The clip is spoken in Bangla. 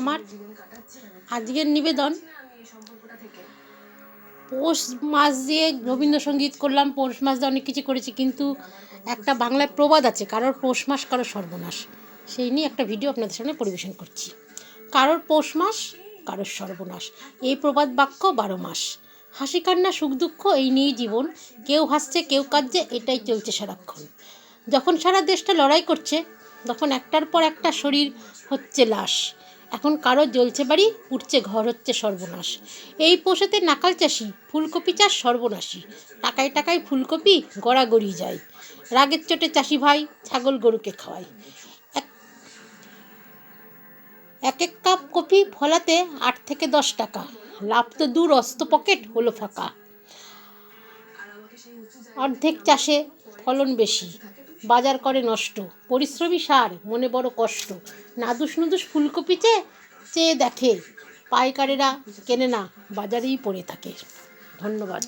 আমার আজকের নিবেদন। পৌষ মাস দিয়ে রবীন্দ্রসঙ্গীত করলাম, পৌষ মাস দিয়ে অনেক কিছু করেছি, কিন্তু একটা বাংলায় প্রবাদ আছে, কারোর পৌষ মাস, কারোর সর্বনাশ। সেই নিয়ে একটা ভিডিও আপনাদের সামনে পরিবেশন করছি। কারোর পৌষ মাস, কারোর সর্বনাশ। এই প্রবাদ বাক্য বারো মাস। হাসি, কান্না, সুখ, দুঃখ, এই নিয়েই জীবন। কেউ হাসছে, কেউ কাঁদছে, এটাই চলছে সারাক্ষণ। যখন সারা দেশটা লড়াই করছে, তখন একটার পর একটা শরীর হচ্ছে লাশ। এখন কারও জ্বলছে বাড়ি উঠছে ঘর হচ্ছে সর্বনাশ। এই পোষাতে নাকাল চাষি, ফুলকপি চাষ সর্বনাশী টাকায় টাকায় ফুলকপি গড়াগড়ি যায়। রাগের চোটে চাষি ভাই, ছাগল গরুকে খাওয়ায়। এক এক কাপ কপি ফলাতে আট থেকে দশ টাকা। লাভ তো দূর অস্ত পকেট, হলো ফাঁকা। অর্ধেক চাষে ফলন বেশি। বাজার করে নষ্ট। পরিশ্রমী সার, মনে বড় কষ্ট। নাদুস নুদুস ফুলকপি চেয়ে চেয়ে দেখে পাইকারেরা কেনে না বাজারেই পড়ে থাকে। ধন্যবাদ।